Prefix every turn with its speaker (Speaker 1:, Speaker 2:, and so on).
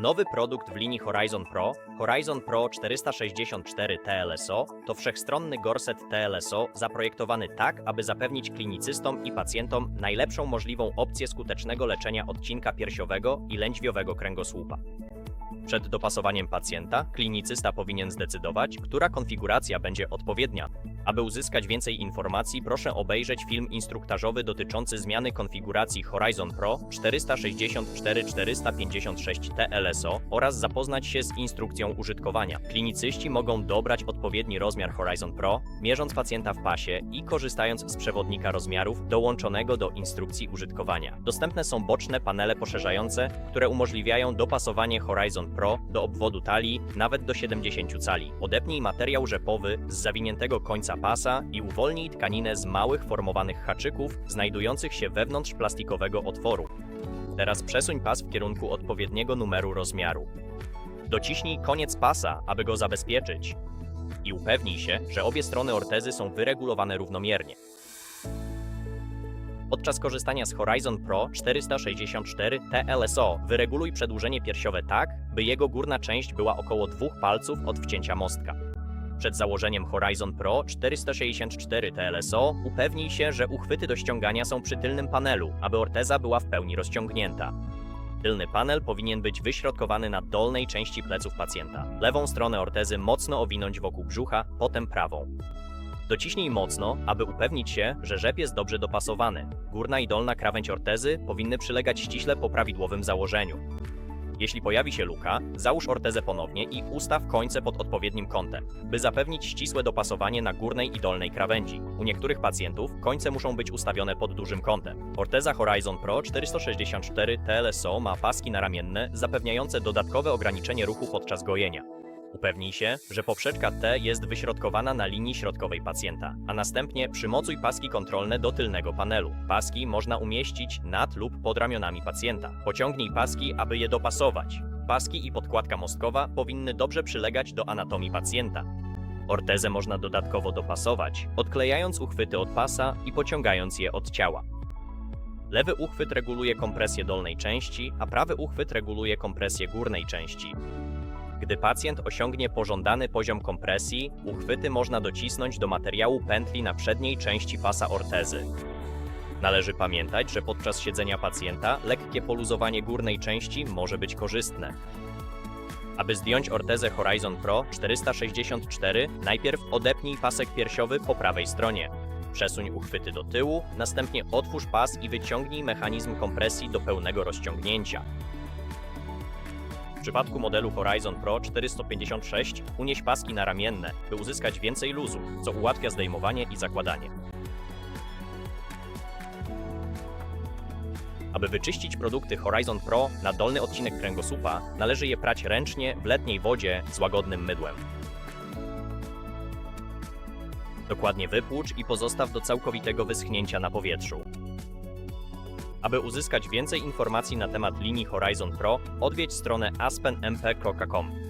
Speaker 1: Nowy produkt w linii Horizon Pro, Horizon Pro 464 TLSO, to wszechstronny gorset TLSO zaprojektowany tak, aby zapewnić klinicystom i pacjentom najlepszą możliwą opcję skutecznego leczenia odcinka piersiowego i lędźwiowego kręgosłupa. Przed dopasowaniem pacjenta, klinicysta powinien zdecydować, która konfiguracja będzie odpowiednia. Aby uzyskać więcej informacji, proszę obejrzeć film instruktażowy dotyczący zmiany konfiguracji Horizon Pro 464-456 TLSO oraz zapoznać się z instrukcją użytkowania. Klinicyści mogą dobrać odpowiedni rozmiar Horizon Pro, mierząc pacjenta w pasie i korzystając z przewodnika rozmiarów dołączonego do instrukcji użytkowania. Dostępne są boczne panele poszerzające, które umożliwiają dopasowanie Horizon Pro do obwodu talii nawet do 70 cali. Odepnij materiał rzepowy z zawiniętego końca pasa i uwolnij tkaninę z małych formowanych haczyków znajdujących się wewnątrz plastikowego otworu. Teraz przesuń pas w kierunku odpowiedniego numeru rozmiaru. Dociśnij koniec pasa, aby go zabezpieczyć. I upewnij się, że obie strony ortezy są wyregulowane równomiernie. Podczas korzystania z Horizon Pro 464 TLSO wyreguluj przedłużenie piersiowe tak, by jego górna część była około dwóch palców od wcięcia mostka. Przed założeniem Horizon Pro 464 TLSO upewnij się, że uchwyty do ściągania są przy tylnym panelu, aby orteza była w pełni rozciągnięta. Tylny panel powinien być wyśrodkowany na dolnej części pleców pacjenta. Lewą stronę ortezy mocno owinąć wokół brzucha, potem prawą. Dociśnij mocno, aby upewnić się, że rzep jest dobrze dopasowany. Górna i dolna krawędź ortezy powinny przylegać ściśle po prawidłowym założeniu. Jeśli pojawi się luka, załóż ortezę ponownie i ustaw końce pod odpowiednim kątem, by zapewnić ścisłe dopasowanie na górnej i dolnej krawędzi. U niektórych pacjentów końce muszą być ustawione pod dużym kątem. Orteza Horizon Pro 464 TLSO ma paski naramienne zapewniające dodatkowe ograniczenie ruchu podczas gojenia. Upewnij się, że poprzeczka T jest wyśrodkowana na linii środkowej pacjenta, a następnie przymocuj paski kontrolne do tylnego panelu. Paski można umieścić nad lub pod ramionami pacjenta. Pociągnij paski, aby je dopasować. Paski i podkładka mostkowa powinny dobrze przylegać do anatomii pacjenta. Ortezę można dodatkowo dopasować, odklejając uchwyty od pasa i pociągając je od ciała. Lewy uchwyt reguluje kompresję dolnej części, a prawy uchwyt reguluje kompresję górnej części. Gdy pacjent osiągnie pożądany poziom kompresji, uchwyty można docisnąć do materiału pętli na przedniej części pasa ortezy. Należy pamiętać, że podczas siedzenia pacjenta lekkie poluzowanie górnej części może być korzystne. Aby zdjąć ortezę Horizon Pro 464, najpierw odepnij pasek piersiowy po prawej stronie. Przesuń uchwyty do tyłu, następnie otwórz pas i wyciągnij mechanizm kompresji do pełnego rozciągnięcia. W przypadku modelu Horizon Pro 456 unieś paski naramienne, by uzyskać więcej luzu, co ułatwia zdejmowanie i zakładanie. Aby wyczyścić produkty Horizon Pro na dolny odcinek kręgosłupa, należy je prać ręcznie w letniej wodzie z łagodnym mydłem. Dokładnie wypłucz i pozostaw do całkowitego wyschnięcia na powietrzu. Aby uzyskać więcej informacji na temat linii Horizon Pro, odwiedź stronę aspenmp.com.